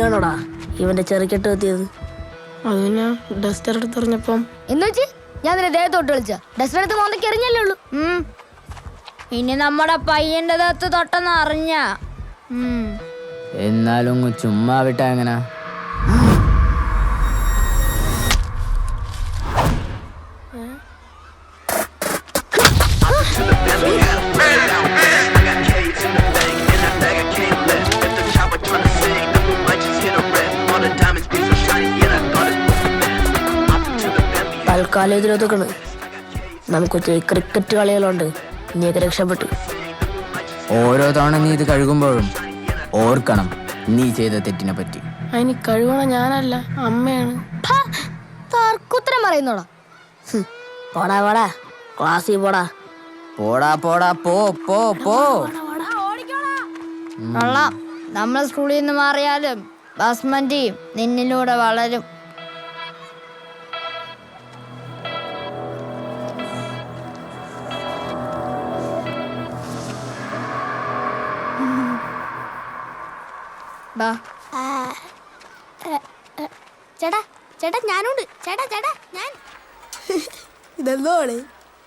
നീയാണോടാ ഇവന്റെ ചെറുക്കെട്ട് എത്തിയത് അതിന് ഡസ്റ്റർ എടുത്തെറിഞ്ഞപ്പം. എന്നുവെച്ച് ഞാൻ നിന്നെ ദേഹത്തോട്ട് വിളിച്ച. ഡസ്റ്റർ എടുത്ത് മോന്തയ്ക്ക് എറിഞ്ഞല്ലേ ഉള്ളൂ. ഇനി നമ്മുടെ പയ്യന്റെ ദേഹത്ത് തൊട്ടെന്ന് അറിഞ്ഞ. എന്നാലും ചുമ്മാ വിട്ടാ എങ്ങനാ? തൽക്കാലം ഇതിലൊതുക്കണ് നമുക്ക് ക്രിക്കറ്റ് കളികളുണ്ട്. നീയൊക്കെ രക്ഷപ്പെട്ടു. ഓരോ തവണ നീ ഇത് കഴുകുമ്പോഴും ഓർക്കണം നീ ചെയ്ത തെറ്റിനെ പറ്റി. അതിന് കഴിവണ ഞാനല്ല അമ്മയാണ്. തർക്കുത്തരം പറയുന്നോടാ. പോടാ പോടാ. ക്ലാസ്സിൽ പോടാ. പോടാ പോടാ പോ പോ പോ. കൊള്ളാം. നമ്മൾ സ്കൂളിൽ നിന്ന് മാറിയാലും ബസ്മന്റിയും നിന്നിലൂടെ വളരും. ബാ ചേട്ടാ ചേട്ടാ ഞാനുണ്ട്. ചേട്ടാ ചേട്ടാ ഞാൻ. ഇതെന്തോളെ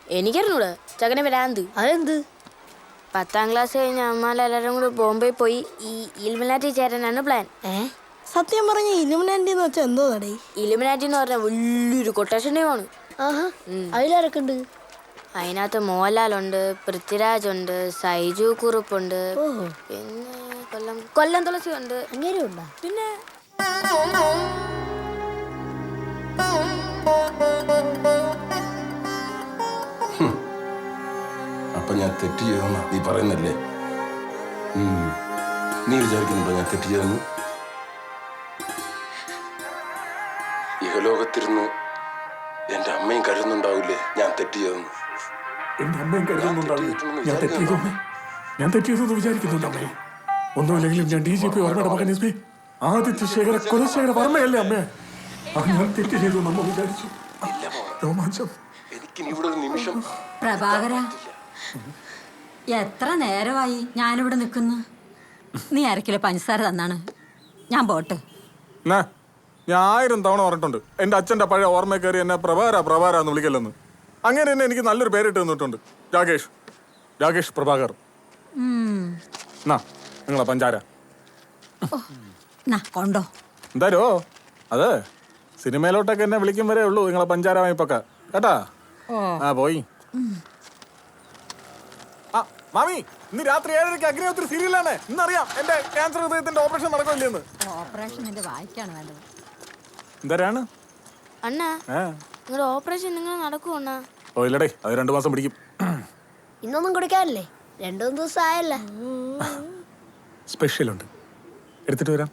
എനിക്കറിഞ്ഞൂടെ. ചകനെ വരാന്ത് അതെന്ത്? പത്താം ക്ലാസ് കഴിഞ്ഞ അമ്മാലെല്ലാരും കൂടി ബോംബെ പോയി. ഈ ഇലുമിനാറ്റി ചേരാനാണ് പ്ലാൻ ഏ? സത്യം പറഞ്ഞ ഇലുമിനാറ്റി എന്ന് വെച്ചാൽ എന്തോ നടേ ഇലുമിനാറ്റി എന്ന് പറഞ്ഞാൽ വലിയൊരു കൊട്ടേഷൻ ടീമാണ് ആഹാ. അതിലാരൊക്കെ ഉണ്ട്? അതിനകത്ത് മോഹൻലാലുണ്ട് പൃഥ്വിരാജ് ഉണ്ട് സൈജു കുറുപ്പുണ്ട് പിന്നെ കൊല്ലം കൊല്ലം തുളസി ഉണ്ട് അങ്ങനെ ഉണ്ടാ പിന്നെ അപ്പൊ ഞാൻ തെറ്റ് ചെയ്തെന്നാ? നീ പറയുന്നല്ലേ? നീ വിചാരിക്കുന്നുണ്ടോ ഞാൻ തെറ്റ് ചെയ്തെന്ന്? ഇഹലോകത്തിരുന്ന് എന്റെ അമ്മയും കരുതുന്നുണ്ടാവില്ലേ ഞാൻ തെറ്റ് ചെയ്തെന്ന്? എന്റെ അമ്മയും കരുതുന്നുണ്ടാവില്ലേ? ഞാൻ തെറ്റ് ചെയ്തു? ഞാൻ തെറ്റിയതെന്ന് വിചാരിക്കുന്നുണ്ടോ അമ്മേ? ഒന്നുമില്ലെങ്കിലും ഞാൻ ഡി ജി പി ഓർമ്മയുടെ മകൻ എസ് പി. ആദിത്യ ശേഖര കുലശേഖര വർമ്മയല്ലേ അമ്മേ? ഞാൻ തെറ്റ് ചെയ്തു നമ്മ വിചാരിച്ചു. രോമാഞ്ചം. പ്രഭാകര എത്ര നേരമായി ഞാനിവിടെ നിൽക്കുന്നു? നീ അരക്കിലെ പഞ്ചസാര തന്നാണ്. ഞാൻ പോട്ടെ. ഞാൻ ആയിരം തവണ പറഞ്ഞിട്ടുണ്ട്. എന്റെ അച്ഛന്റെ പഴയ ഓർമ്മ കയറി എന്നെ പ്രഭാര പ്രഭാര എന്ന് വിളിക്കല്ലെന്ന്. അങ്ങനെ തന്നെ എനിക്ക് നല്ലൊരു പേരിട്ട് തന്നിട്ടുണ്ട്. രാകേഷ്. രാകേഷ് പ്രഭാകർ. എന്നാ നിങ്ങളെ പഞ്ചാര. നാ കൊണ്ടോ. എന്തായാലോ അത് സിനിമയിലോട്ടൊക്കെ എന്നെ വിളിക്കും വരെ ഉള്ളൂ നിങ്ങളെ പഞ്ചാര വായ്പൊക്കെ കേട്ടാ? ആ പോയി. ആ മാമി ഇന്ന് രാത്രി ഏഴരയ്ക്ക് അഗ്നിഹോത്രി സീരിയലാണ് ഇന്നറിയാം എന്റെ ക്യാൻസർ ഹൃദയത്തിന്റെ ഓപ്പറേഷൻ നടക്കില്ലെന്ന് ഓപ്പറേഷൻ വായിക്കാണ് വേണ്ടത്. എന്തരാണ്? അണ്ണാ നിങ്ങളുടെ ഓപ്പറേഷൻ നിങ്ങൾ നടക്കുമോ അണ്ണാ? ഓ ഇല്ലടേ അത് രണ്ടു മാസം പിടിക്കും. ഇന്നൊന്നും കൊടുക്കാനല്ലേ? രണ്ടു മൂന്ന് ദിവസം ആയല്ല? സ്പെഷ്യൽ ഉണ്ട് എടുത്തിട്ട് വരാം.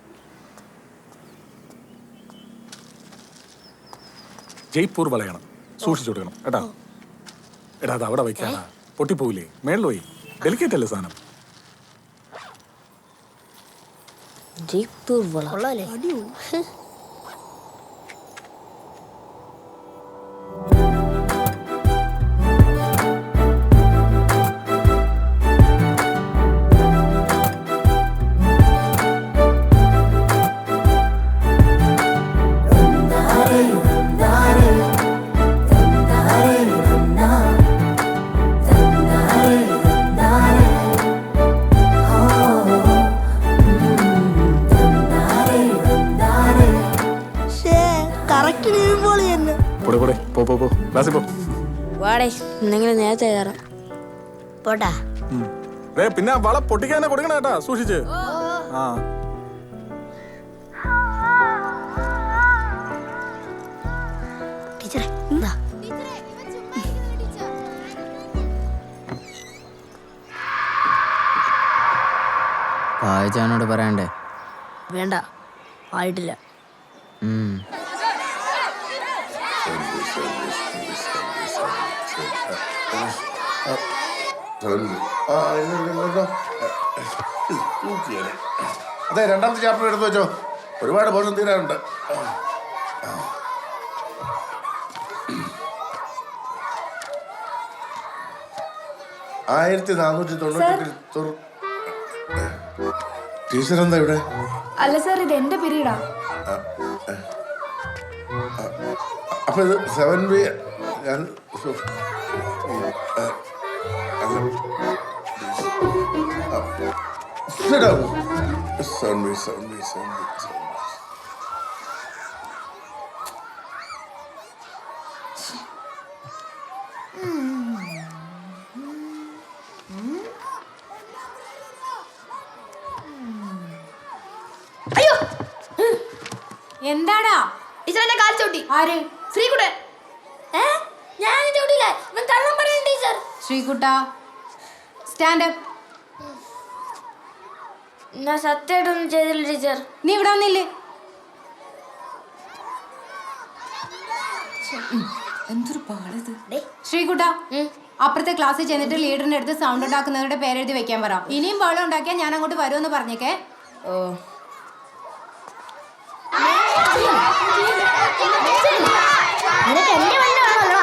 ജയ്പൂർ വളയണം. സൂക്ഷിച്ചു കൊടുക്കണം. കേട്ടാ? എടാ അത് അവിടെ വയ്ക്കാനാ പൊട്ടിപ്പോവില്ലേ? മേളിൽ പോയി. ഡെലിക്കേറ്റ് അല്ലേ സാധനം? ജയ്പൂർ വള. കൊള്ളാലേ പോടെ പോടെ. പോ പോ പോ. ക്ലാസ്സിൽ പോ. വാടേ എന്തെങ്കിലും നേരത്തെ കയറാം. പോട്ടാ ഉം. പിന്നെ വള പൊട്ടിക്കാനെ കൊടുക്കണ കേട്ടാ സൂക്ഷിച്ച്. ആ. ടീച്ചറെ എന്താ? വായിച്ചാനോട് പറയണ്ടേ? വേണ്ട ആയിട്ടില്ല. അതെ രണ്ടാമത്തെ ചാപ്റ്റർ എടുത്തു വെച്ചോ. ഒരുപാട് ബോധം തീരാനുണ്ട്. ആയിരത്തി നാനൂറ്റി തൊണ്ണൂറ്റി ടീച്ചർ എന്താ ഇവിടെ? അല്ല സാർ ഇത് എന്റെ പിരീഡാ. അപ്പൊ ഇത് സെവൻ ബി ഞാൻ ആ, sit down. Seven B, seven B, അയ്യോ. എന്താടാ? ടീച്ചർ എന്നെ കാൽ ചവിട്ടി ആര്? ശ്രീകുട്ടൻ. ഏ? ഞാൻ ചവിട്ടില്ല ഇവൻ കള്ളം പറയുന്നു ടീച്ചർ. ശ്രീകുട്ട stand up. ഞാൻ സത്യമായിട്ടൊന്നും ചെയ്തില്ല ടീച്ചർ. നീ ഇവിടെ വന്നില്ലേ? എന്തൊരു പാടത് ശ്രീകുട്ട അപ്പുറത്തെ ക്ലാസ്സിൽ ചെന്നിട്ട് ലീഡറിന്റെ അടുത്ത് സൗണ്ട് ഉണ്ടാക്കുന്നവരുടെ പേരെഴുതി വെക്കാൻ പറ. ഇനിയും ബഹളം ഉണ്ടാക്കിയാൽ ഞാൻ അങ്ങോട്ട് വരുമെന്ന് പറഞ്ഞേക്കേ. ഓ. നിനക്ക് എന്റെ വണ്ടി വേണമല്ലോ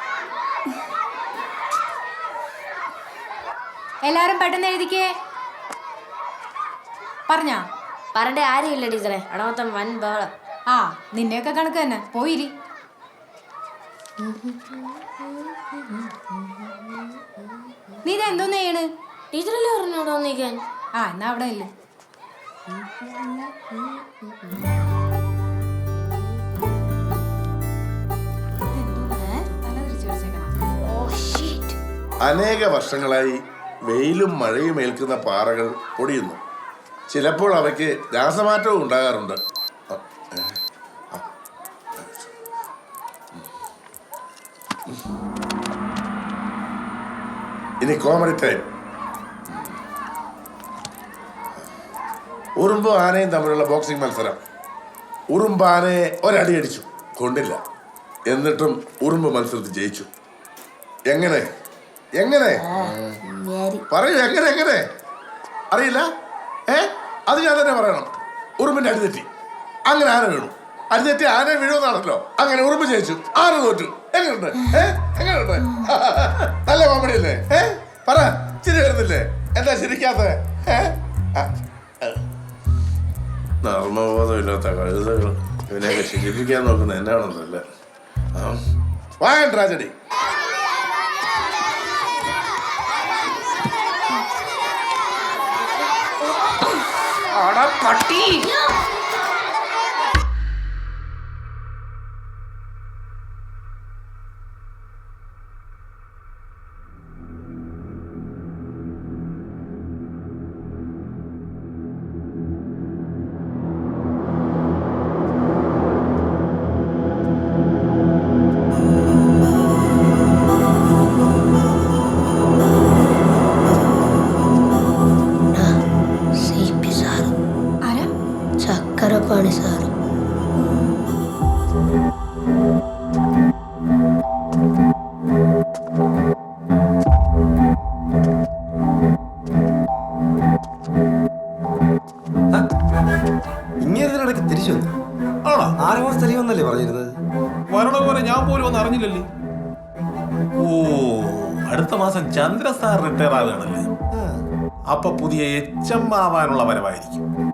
എല്ലാരും പെട്ടെന്ന് എഴുതിക്കേ. പറഞ്ഞാ? പറഞ്ഞ ആരുമില്ല ടീച്ചറെ. അവിടെ മൊത്തം വൻ ബഹളം. ആ നിന്നെയൊക്കെ കണക്ക് തന്നെ. പോയിരി നീ ഇത് എന്തോന്ന് ചെയ്യണ്? ടീച്ചറല്ലേ പറഞ്ഞു അവിടെ വന്നിരിക്കാൻ? ആ എന്നാ അവിടെ ഇല്ല. അനേക വർഷങ്ങളായി വെയിലും മഴയും ഏൽക്കുന്ന പാറകൾ പൊടിയുന്നു. ചിലപ്പോൾ അവയ്ക്ക് രാസമാറ്റവും ഉണ്ടാകാറുണ്ട്. ഇനി കോമഡി ടൈം ഉറുമ്പും ആനയും തമ്മിലുള്ള ബോക്സിംഗ് മത്സരം. ഉറുമ്പ് ആനയെ ഒരടി അടിച്ചു. കൊണ്ടില്ല. എന്നിട്ടും ഉറുമ്പ് മത്സരത്തിൽ ജയിച്ചു. എങ്ങനെ? എങ്ങനെ? പറയൂ എങ്ങനെ എങ്ങനെ? അറിയില്ല? ഏ? അത് ഞാൻ തന്നെ പറയണം. ഉറുമ്പിന്റെ അടിതെറ്റി അങ്ങനെ ആന വീണു. അടിതെറ്റി ആന വീഴുമെന്നാണല്ലോ. അങ്ങനെ ഉറുമ്പ് ജയിച്ചു. ആന തോറ്റു. എങ്ങനെയുണ്ട്? ഏ? എങ്ങനെയുണ്ട്? നല്ല കോമഡി അല്ലേ? ഏ? പറ. ചിരി വരുന്നില്ലേ? എന്താ ചിരിക്കാത്ത. നർമ്മബോധമില്ലാത്ത കഴുതകൾ. ഇവനെയൊക്കെ ശിക്ഷിപ്പിക്കാൻ നോക്കുന്ന എന്നാണെന്നല്ലേ ആ. വായൻ ട്രാജഡി. बड़ा पट्टी തെളിവെന്നല്ലേ പറഞ്ഞിരുന്നത്? വരണ പോലെ ഞാൻ പോലും ഒന്നും അറിഞ്ഞില്ലല്ലേ. ഓ അടുത്ത മാസം ചന്ദ്ര സാർ റിട്ടയർ ആവുകയാണല്ലേ? അപ്പൊ പുതിയ എച്ച് എം ആവാനുള്ള വരവായിരിക്കും.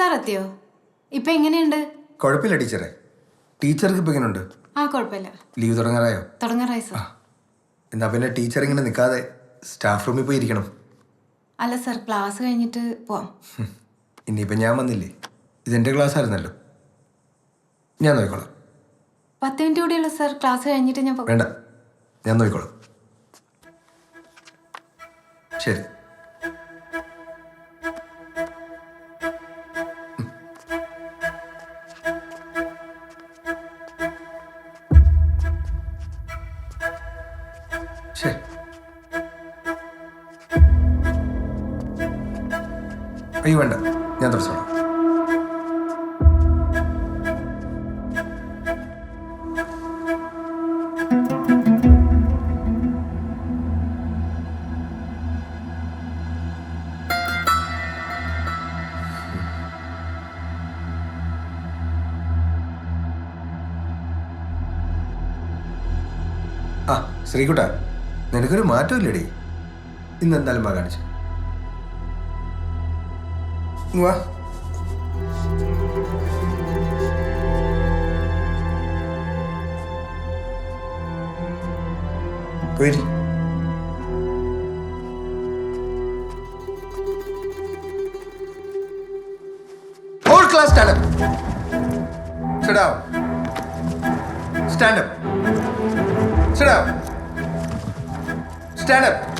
സാർ എത്തിയോ ഇപ്പൊ എങ്ങനെയുണ്ട്? കുഴപ്പമില്ല ടീച്ചറെ. ടീച്ചർക്ക് ഇപ്പൊ എങ്ങനെയുണ്ട് ആ കുഴപ്പമില്ല ലീവ് തുടങ്ങാറായോ? തുടങ്ങാറായി സാർ. എന്നാ പിന്നെ ടീച്ചർ ഇങ്ങനെ നിൽക്കാതെ സ്റ്റാഫ് റൂമിൽ പോയി ഇരിക്കണം. അല്ല സർ ക്ലാസ് കഴിഞ്ഞിട്ട് പോവാം. ഇനിയിപ്പം ഞാൻ വന്നില്ലേ? ഇതെന്റെ ക്ലാസ് ആയിരുന്നല്ലോ ഞാൻ നോക്കിക്കോളാം. പത്ത് മിനിറ്റ് കൂടിയുള്ള സർ. ക്ലാസ് കഴിഞ്ഞിട്ട് ഞാൻ വേണ്ട. ഞാൻ നോക്കിക്കോളാം. ശരി. അയ്യോ വേണ്ട. ഞാൻ തുടച്ചോളാം ശ്രീകുട്ട നിനക്കൊരു മാറ്റമില്ലടി. ഇന്ന് എന്തായാലും കാണിച്ചു. വാ പോയിരി Whole class stand up. Sit down. Stand up. Sit down. Stand up.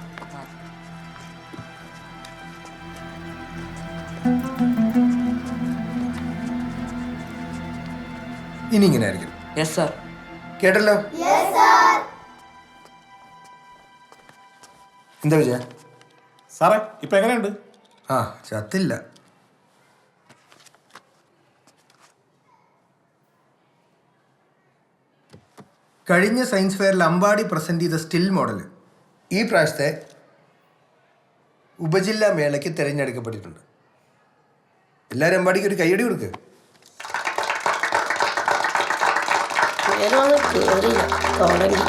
ഇനി ഇങ്ങനെ ആയിരിക്കും യെസ് സാർ കേട്ടല്ലോ എന്താ വിജയ? സാറേ ഇപ്പൊ എങ്ങനെയുണ്ട്? ആ ചത്തില്ല. കഴിഞ്ഞ സയൻസ് ഫെയറിൽ അമ്പാടി പ്രസന്റ് ചെയ്ത സ്റ്റിൽ മോഡൽ ഈ പ്രാവശ്യത്തെ ഉപജില്ലാ മേളയ്ക്ക് തിരഞ്ഞെടുക്കപ്പെട്ടിട്ടുണ്ട്. എല്ലാവരും അമ്പാടിക്ക് ഒരു കൈയടി കൊടുക്ക് കയറി തുടങ്ങി.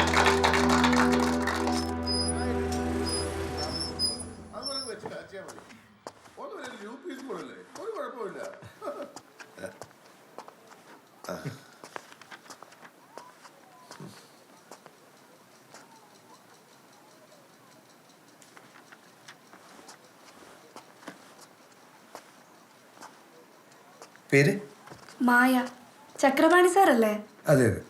പേര്? മായ. ചക്രപാണി സാറല്ലേ? അതെ അതെ.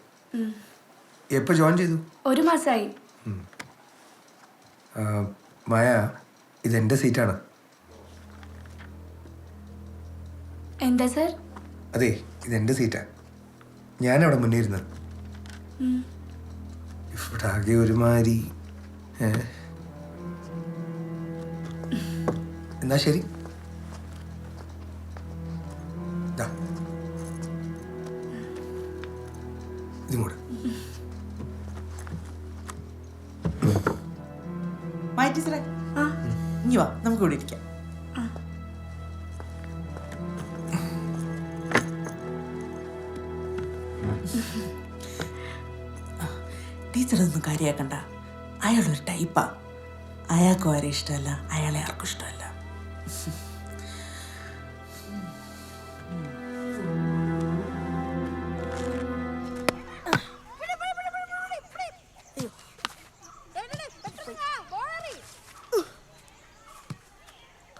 എപ്പോൾ ജോയിൻ ചെയ്തു? ഒരു മാസമായി മായ ഇതെന്റെ സീറ്റാണ്. എന്താ സർ? അതെ ഇതെന്റെ സീറ്റാണ് ഞാനവിടെ മുന്നേ ഇരുന്നത് ഇവിടെ ആകെ ഒരുമാതിരി? എന്നാ ശരി. സാറേ ഇനി വാ നമുക്ക് ഇവിടെ ഇരിക്കാം. ടീച്ചർ ഒന്നും കാര്യാക്കണ്ട. അയാളൊരു ടൈപ്പാ. അയാൾക്കും ആരെ ഇഷ്ടമല്ല അയാളെ ആർക്കും ഇഷ്ടമല്ല.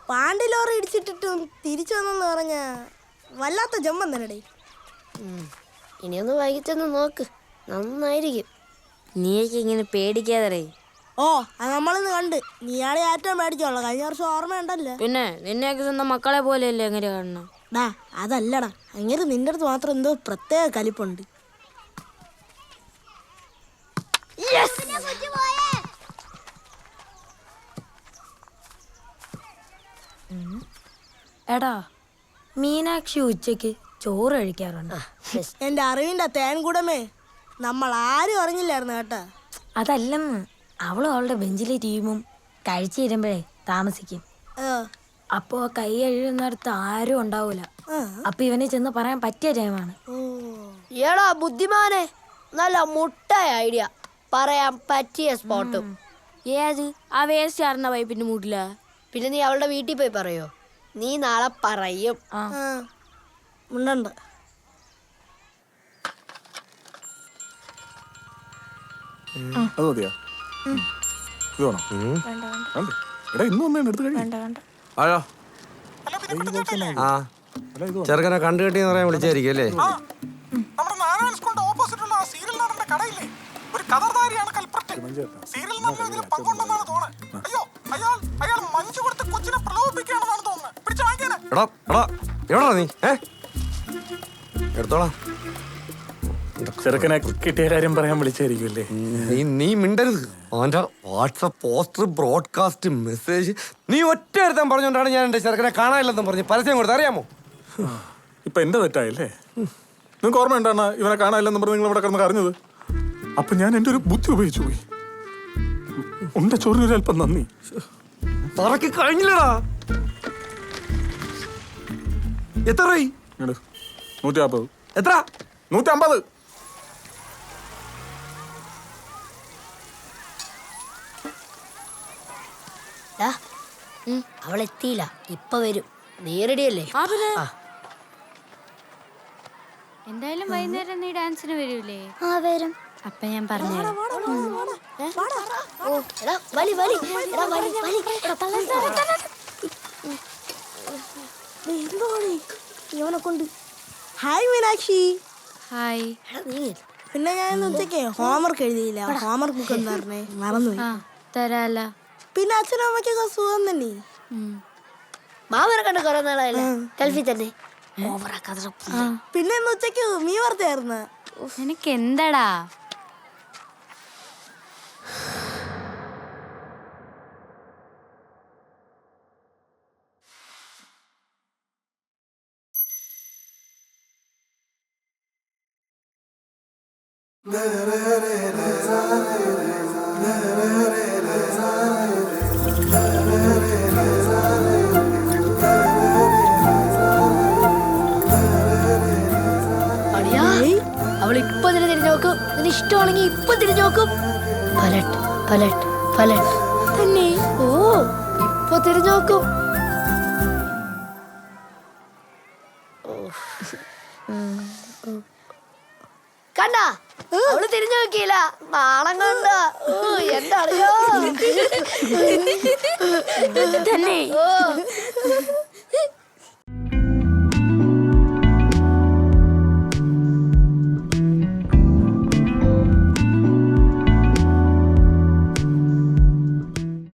പാണ്ടി ലോറി ഇടിച്ചിട്ടിട്ടും തിരിച്ചു വന്നെന്ന് പറഞ്ഞ വല്ലാത്ത ജമ്മം തന്നെ ഇനിയൊന്ന് വൈകിട്ടൊന്ന് നോക്ക്. നന്നായിരിക്കും. നീയൊക്കെ ഇങ്ങനെ പേടിക്കാതെ ഓ അത് നമ്മളിന്ന് കണ്ട്. നീയാളെ ഏറ്റവും പേടിച്ചോളൂ കഴിഞ്ഞ വർഷം ഓർമ്മയുണ്ടല്ലോ പിന്നെ നിന്നെയൊക്കെ സ്വന്തം മക്കളെ പോലെയല്ലേ എങ്ങനെ കാണണം? ഡാ അതല്ലടാ. അങ്ങനെ നിന്റെ അടുത്ത് മാത്രം എന്തോ പ്രത്യേക കലിപ്പുണ്ട്. എടാ മീനാക്ഷി ഉച്ചയ്ക്ക് ചോറ് കഴിക്കാറുണ്ട്. എന്റെ അറിവിന്റെ തേൻകുടമേ നമ്മൾ ആരും അറിഞ്ഞില്ലായിരുന്നു കേട്ടാ. അതല്ലെന്ന് അവളും അവളുടെ ബെഞ്ചിലെ ടീമും കഴിച്ചു തരുമ്പോഴേ താമസിക്കും. അപ്പോ കൈ എഴുതുന്നിടത്ത് ആരും ഉണ്ടാവൂല. അപ്പൊ ഇവനെ ചെന്ന് പറയാൻ പറ്റിയ ടൈമാണ്. ഏടാ ബുദ്ധിമാനെ നല്ല മുട്ടായ ഐഡിയ. പറയാൻ പറ്റിയ സ്പോട്ടും. ഏത്? ആ വേസ്റ്റ് ആറുന്ന പൈപ്പിന്റെ മൂട്ടില. പിന്നെ നീ അവളുടെ വീട്ടിൽ പോയി പറയോ? നീ നാളെ പറയും. ഉണ്ടുണ്ട്. അത് മതിയോ? ഇത് വേണോ? വേണ്ടേ? എടാ ഇന്ന് വന്നേ എടുത്ത് കഴിയും ആഴോ ആ. ചെറുക്കനെ കണ്ടു കെട്ടി പറയാൻ വിളിച്ചായിരിക്കും അല്ലേ? നമ്മുടെ നാരായണ സ്കൂളിന്റെ ഓപ്പോസിറ്റുള്ള ആ സീരിയൽ നടന്റെ കടയില്ലേ? ഒരു കഥർധാരിയാണ് കൽപ്പറ്റ. സീരിയൽ നടന്ന ഇതിൽ പങ്കുണ്ടെന്നാണ് തോന്നുന്നത് എടാ എടാ എവിടാ നീ? ഏ? എടുത്തോളാം. ചെറുക്കനെ കിട്ടിയ കാര്യം പറയാൻ വിളിച്ചായിരിക്കുമല്ലേ? നീ നീ മിണ്ടരുത്. അവന്റെ വാട്സപ്പ് പോസ്റ്റർ ബ്രോഡ്കാസ്റ്റ് മെസ്സേജ് നീ ഒറ്റ ഒരുത്തൻ പറഞ്ഞുകൊണ്ടാണ് ഞാൻ എന്റെ ചെറുക്കനെ കാണാനില്ലെന്നും പറഞ്ഞ് പരസ്യം കൊടുത്ത് അറിയാമോ? ഇപ്പൊ എന്റെ തെറ്റായില്ലേ? നിങ്ങൾക്ക് ഓർമ്മ ഉണ്ടാണ് ഇവനെ കാണാനില്ലെന്ന് പറഞ്ഞ് നിങ്ങൾ ഇവിടെ കിടന്ന് കരഞ്ഞത്? അപ്പൊ ഞാൻ എന്റെ ഒരു ബുദ്ധി ഉപയോഗിച്ചു പോയി. ഉണ്ട ചോറിനൊരു അല്പം നന്ദി. തറക്കി കഴിഞ്ഞില്ലടാ. എത്ര രൂപ ഇങ്ങട്. നൂറ്റി നാൽപ്പത് എത്ര? നൂറ്റി അമ്പത് അവൾ എത്തിയില്ല ഇപ്പൊ വരും. നേരടിയല്ലേ? എന്തായാലും വൈകുന്നേരം നീ ഡാൻസിന് വരൂലേ? ആ വരും. അപ്പൊ ഞാൻ പറഞ്ഞു ഓ എടാ വലി വലി. എടാ വലി വലി. എടാ ഇവനെ കൊണ്ട്. ഹായ് മീനാക്ഷി. ഹായ്. എടാ നീ പിന്നെ ഞാൻ ഉച്ചയ്ക്ക് ഹോംവർക്ക് എഴുതിയില്ല. ഹോംവർക്ക് ബുക്ക് എന്താ പറഞ്ഞേ. മറന്നു ആ തരാല. പിന്നെ അച്ഛനും അമ്മയ്ക്കൊക്കെ സുഖം തന്നെ. മാമനെ കണ്ട് കുറെ നാളായല്ലേ? ഗൾഫിൽ തന്നെ. പിന്നെ ഉച്ചയ്ക്ക് മീ വറുത്തായിരുന്നു നിനക്ക് എന്താടാ? അവൾ ഇപ്പൊ തന്നെ തിരിഞ്ഞു നോക്കും. ഇഷ്ടമാണെങ്കിൽ ഇപ്പൊ തിരിഞ്ഞു പലട്ട് പലട്ട് പലട്ട്. തന്നെ. ഓ ഇപ്പൊ തിരിഞ്ഞു നോക്കിയില്ല നാണം കണ്ട. എന്താ തന്നെ. ഓ.